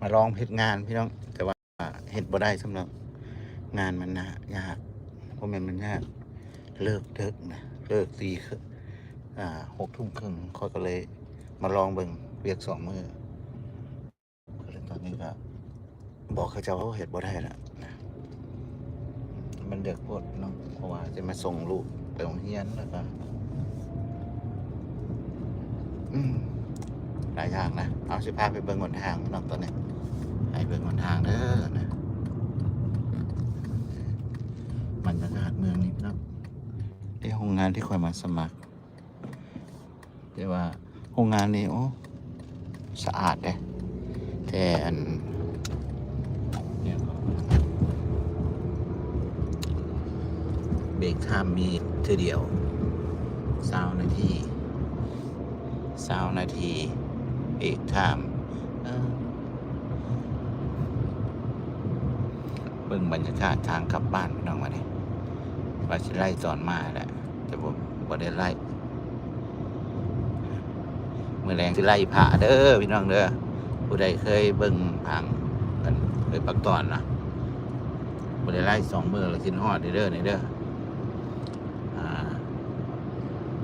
มาลองเฮ็ดงานพี่น้อง แต่ว่าเฮ็ดบ่ได้สำหรับงานมันนะยากเพราะมันมันยากเลิกเลิกนะเลิกตีคืออ่าหกทุ่มครึ่งเขาก็เลยมาลองเบิ่งเวียกสองมือตอนนี้ก็บอกเขาเจ้าเขาเฮ็ดบ่ได้ละนะมันเดือกพดเนาะเพราะว่าจะมาส่งลูกไปโรงเรียนแล้วก็อืม หลายอย่างนะเอาสิพาไปเบิ่งหนทางน้องตอนนี้ให้เบิ่งหนทางเด้อนะบรรยากาศเมืองนี้พี่น้องที่โรงงานที่คอยมาสมัครแต่ว่าโรงงานนี้โอ้สะอาดเด้แต่อันเบรกทม์มีเท่อเดียวสาวนาทีสาวนาที เอกไทม์เออเบิ่งบรรยากาศทางกลับบ้านพี่น้องมาเนี่ยว่าสิไล่สอนมาแหละแต่ผมบ่ได้ไล่เมื่อแรงสิไล่ผ่าเด้อพี่น้องเด้อผู้ใดเคยเบิ่งผังกันเคยปักตอนนะบ่ได้ไล่สองมือแล้วกินฮอดเด้อเด้อนี่เด้ออ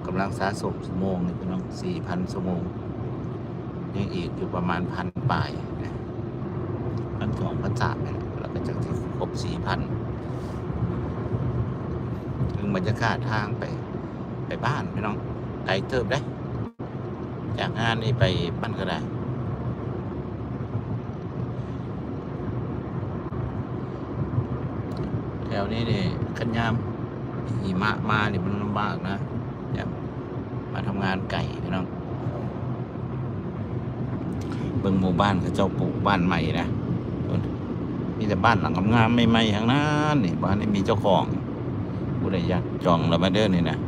กำลังสะสมชั่วโมงนี่พี่น้องสี่พันชั่วโมง ยังอีกอยู่ประมาณพันปลายนะพันสองพันสามเนี่ยเราก็จะที่ครบสี่พันถึงบรรยากาศทางไปไปบ้านพี่น้องไกลเติบได้ จากงานนี่ไปบ้านก็ได้แถวนี้เนี่ยขันยามหิมะมาเนี่ยมันลำบากนะอย่ามาทำงานไก่พี่น้อง เบิ่งหมู่บ้านเขาเจ้าปลูกบ้านใหม่นะมีแต่บ้านหลังงามๆใหม่ๆทั้งนั้นนี่บ้านนี้มีเจ้าของผู้ใดอยากจองแล้วมาเด้อนี่นะ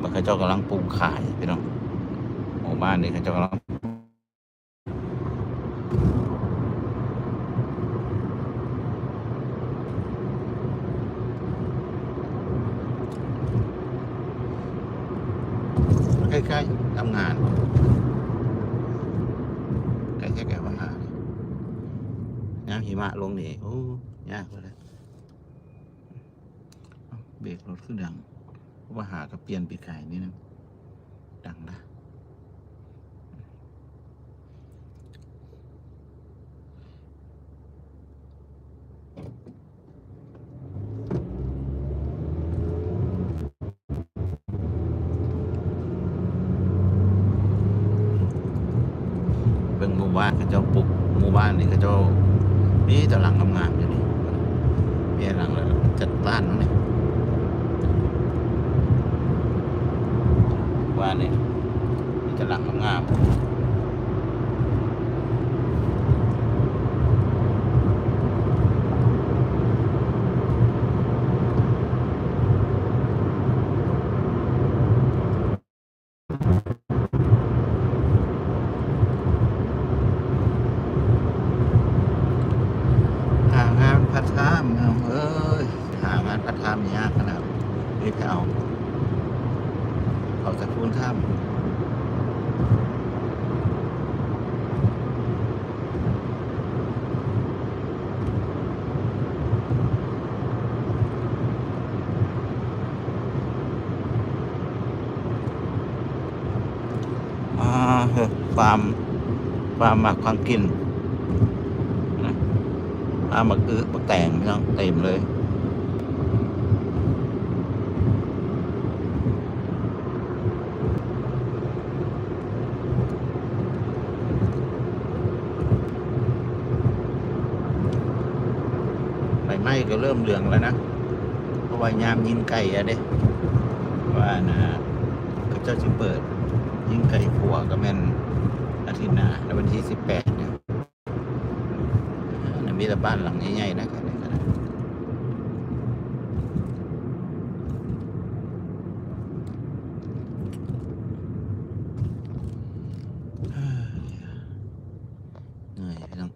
มันเขาเจ้ากำลังปลูกขายพี่น้องหมู่บ้านนี่เขาเจ้ากำลังใกล้ๆทำงาน ใกล้แค่แก่ว่าหาน้ำ หิมะลงนี่โอ้ยากเลยเอ้าเบรกรถขึ้นดังเพราะว่าหากับเปลี่ยนปีกไก่นี่นะดังนะเบิ่งหมู่บ้านเขาเจ้าปลูกหมู่บ้านนี่เขาเจ้า นี่แต่หลังงามๆอยู่นี่มีหลังแล้วจัดบ้านเนาะนี่ว่านนี่มีแต่หลังงามหางานพัฒนามเอาเอ้ยหางานพัฒนามยากขนาดนี้ไปเอาเอา จากคูนถ้ำอ่าเฮ้ยฟามหมักความกินนะฟามหมักอื้อหมักแต่งไม่ต้องเต็มเลย ก็เริ่มเหลืองแล้วนะเพราะว่ายามยิงไก่อะเด้ว่านะก็เจ้าจะเปิด ยิงไก่ขัวก็แม่นอาทิตย์หน้าในวันที่สิบแปดเนี่ยนะมีแต่บ้านหลังใหญ่ๆนะครับเหนื่อยพี่น้อง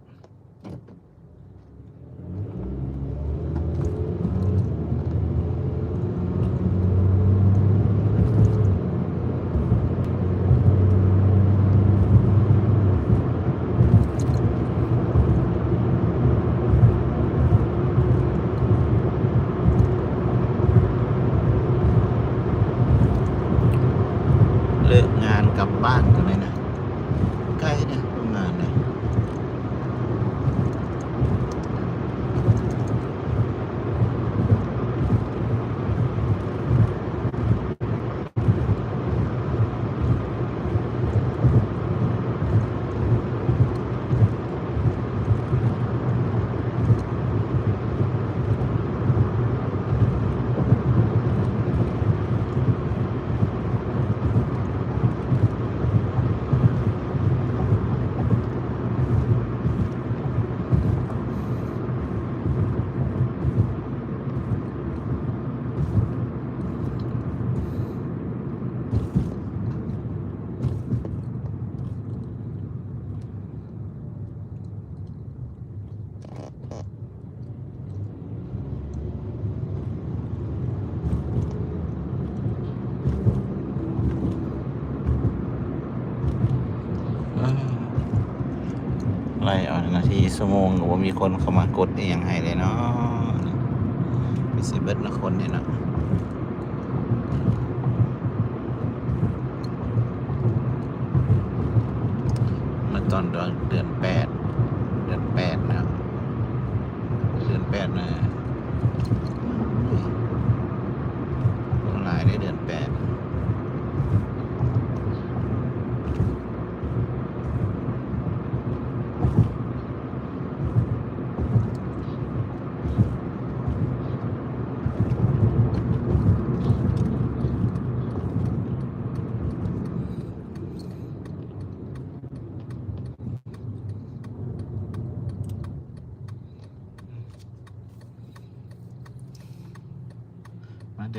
เอ้อไรเอานาทีชั่วโมงก็ว่ามีคนเข้ามากดเองให้เลยเนาะมีสิเบิดละคนเนี่ยนะมาตอนเดือนแปดเดือนแปดนะเดือนแปดนะอุ้ยคนหลายได้เดือนแปด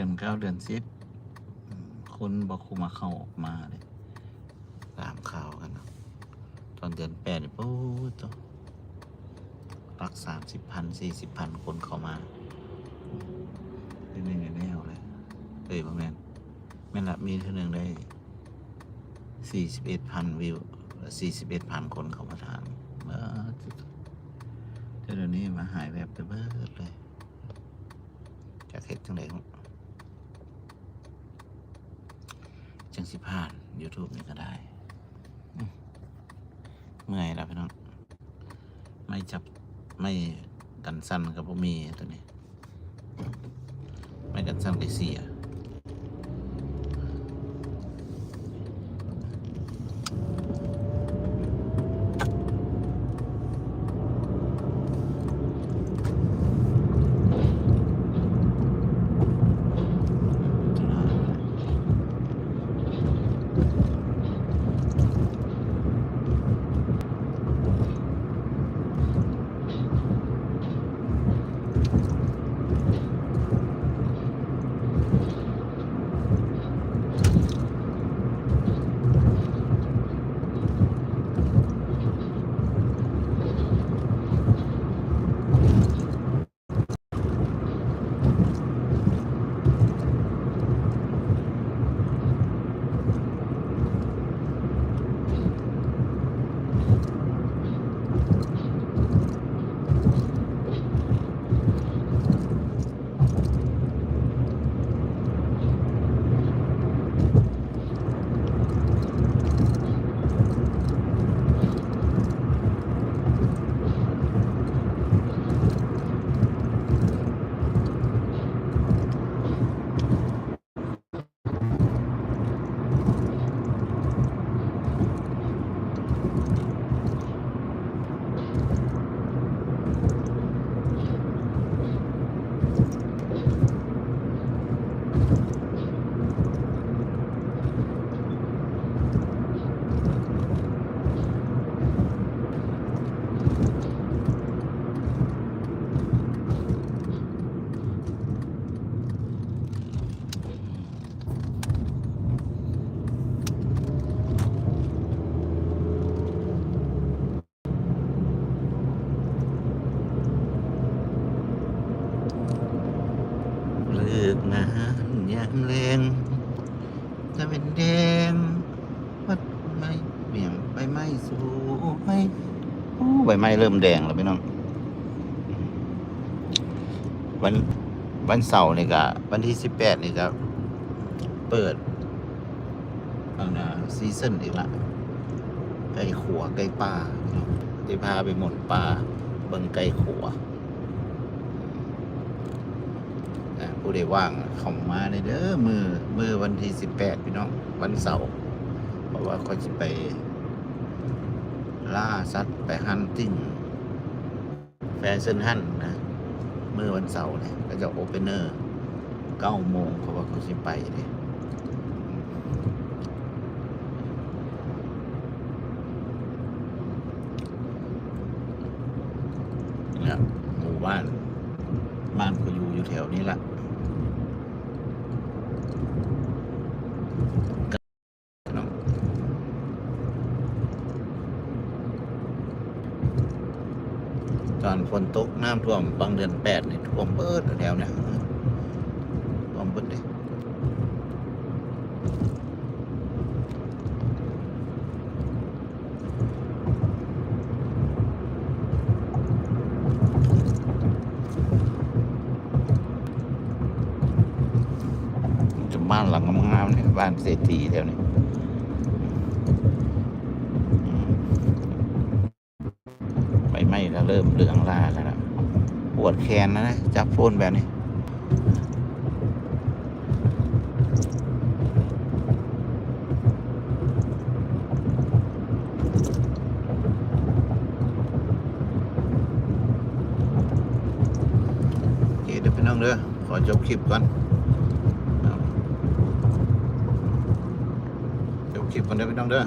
มาเดือนเก้าเดือนสิบอืมคนบอกคุมาเข้าออกมาเลยตามข่าวกันเนาะตอนเดือนแปดนี่ปุ๊บตัวรักสามสิบพันสี่สิบพันคนเข้ามาเป็นยังไงแนวเลยเอ้ยพ่อแม่นแม่นละมีเท่านึงได้สี่สิบเอ็ดพันวิวสี่สิบเอ็ดพันคนเข้ามาถามเออแต่เดี๋ยวนี้มาหายแบบไปเบิดเลยจากเฮ็ดจังไดของ จังสิผ่าน YouTube นี่ก็ได้เมื่อยแล้วพี่น้องไม่จับไม่กันสั้นกับพ่มีตัวนี้ ไม่กันสั้นก็เสีย มแรงจะเป็นแดงวัดไม้เบี่ยงใบไม้สวยโอ้ใบไม้เริ่มแดงแล้วพี่น้อง วันวันเสาร์นี่ก็วันที่สิบแปดนี่ก็เปิดอันน่ะซีซั่นอีกละไก่ขัวไก่ป่าพี่น้องที่พาไปหมดป่าเบิ่งไก่ขัว อ่า ผู้ใดว่างเข้ามาในเด้อมือมือวันที่สิบแปดพี่น้องวันเสาร์เพราะว่าเขาจะไป ล่าสัตว์ไปฮันติ้งแฟชั่นฮันนะมือวันเสาร์เนี่ยก็จะโอเปเนอร์เก้าโมงเขาว่าเขาจะไปนี่ยเนี่ยหมู่บ้าน บ้านเขาอยู่อยู่แถวนี้ละเนาะ ตอนฝนตกน้ำท่วมบางเดือนแปดนี่ท่วมเบิดแล้วเนี่ยท่วมเบิดเลยจะบ้าน หลังงามๆเนี่ยบ้านเศรษฐีแล้วนี่ยอืมใบไม้ก็เริ่มเหลืองล่าแล้วนะปวดแขนนะนะจับโฟนแบบนี้เดี๋ยวพี่น้องเด้อขอจบคลิปก่อน เด้อพี่น้องเด้อ